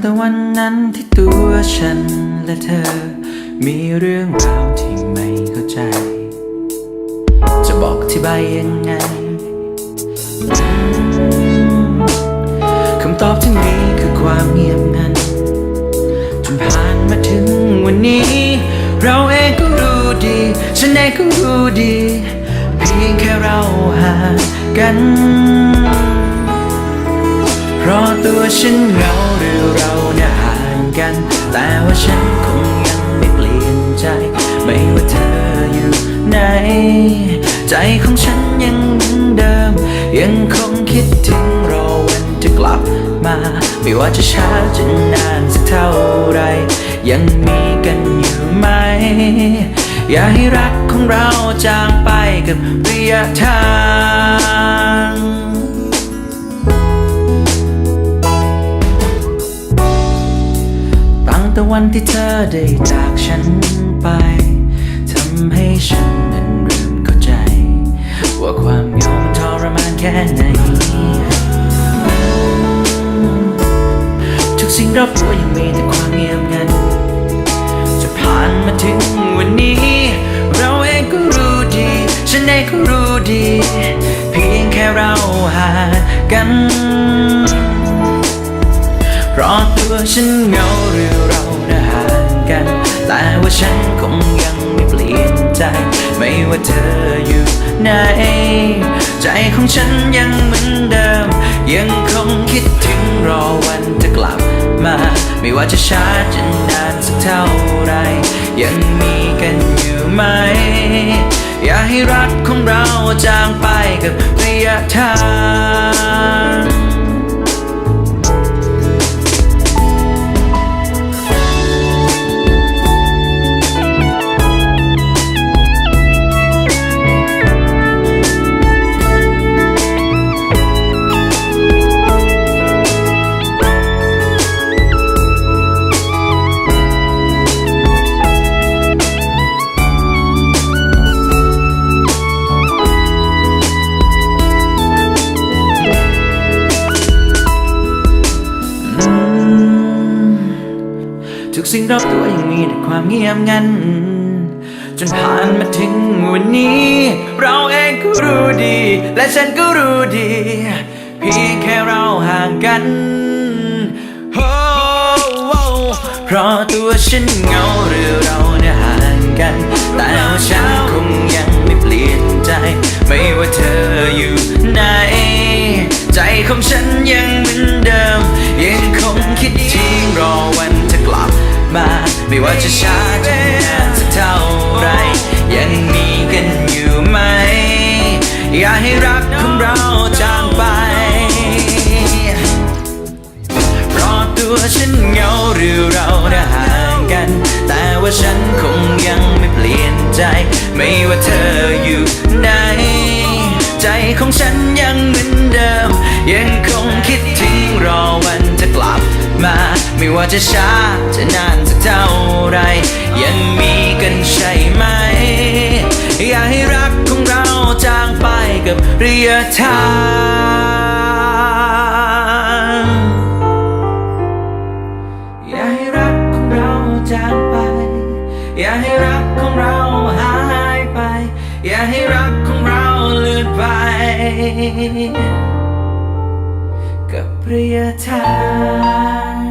แต่วันนั้นที่ตัวฉันและเธอ มีเรื่องราวที่ไม่เข้าใจ จะบอกอธิบายยังไง คำตอบที่มีคือความเงียบงันจนผ่านมาถึงวันนี้ เราเองก็รู้ดี ฉันเองก็รู้ดี เพียงแค่เราห่างกัน เพราะตัวฉันเหงาหรือเรา แต่ว่าฉันคงยังไม่เปลี่ยนใจ ไม่ว่าเธออยู่ไหน ใจของฉันยังเหมือนเดิม ยังคงคิดถึงรอวันจะกลับมา ไม่ว่าจะช้าจะนานสักเท่าไร ยังมีกันอยู่ไหม อย่าให้รักของเราจางไปกับระยะทาง วันที่เธอได้จากฉันไปทำให้ฉันนั้นเริ่มเข้าใจ ว่าความเหงามันทรมานแค่ไหนทุกสิ่งรอบตัวยังมีแต่ความเงียบงันจะผ่านมาถึงวันนี้ เราเองก็รู้ดี ฉันเองก็รู้ดี เพียงแค่เราหากัน ราะตัวฉันเหงาหรือเราได้ห่างกัน แต่ว่าฉันคงยังไม่เปลี่ยนใจ ไม่ว่าเธออยู่ไหน ใจของฉันยังเหมือนเดิม ยังคงคิดถึงรอวันจะกลับมา ไม่ว่าจะช้าจะนานสักเท่าไร ยังมีกันอยู่ไหม อย่าให้รักของเราจางไปกับระยะทาง สิ่งรอบตัวยังมีแต่ความเงียบงัน จนผ่านมาถึงวันนี้ เราเองก็รู้ดี และฉันก็รู้ดี เพียงแค่เราห่างกันโอว้เพราะตัวฉันเหงาหรือเราเนี่ยห่างกัน แต่ว่าฉัน ไม่ว่าจะช้าจะนานสักเท่าไร ยังมีกันอยู่ไหม อย่าให้รักของเราจางไป เพราะตัวฉันเหงาหรือเราได้ห่างกัน แต่ว่าฉันคงยังไม่เปลี่ยนใจ ไม่ว่าเธออยู่ไหน ใจของฉันยังเหมือน ไม่ว่าจะช้าจะนานสักเท่าไร ยังมีกันใช่ไหม อย่าให้รักของเราจางไปกับระยะทางอย่าให้รักของเราจางไป อย่าให้รักของเราหายไป อย่าให้รักของเราเลือนไปกับระยะทาง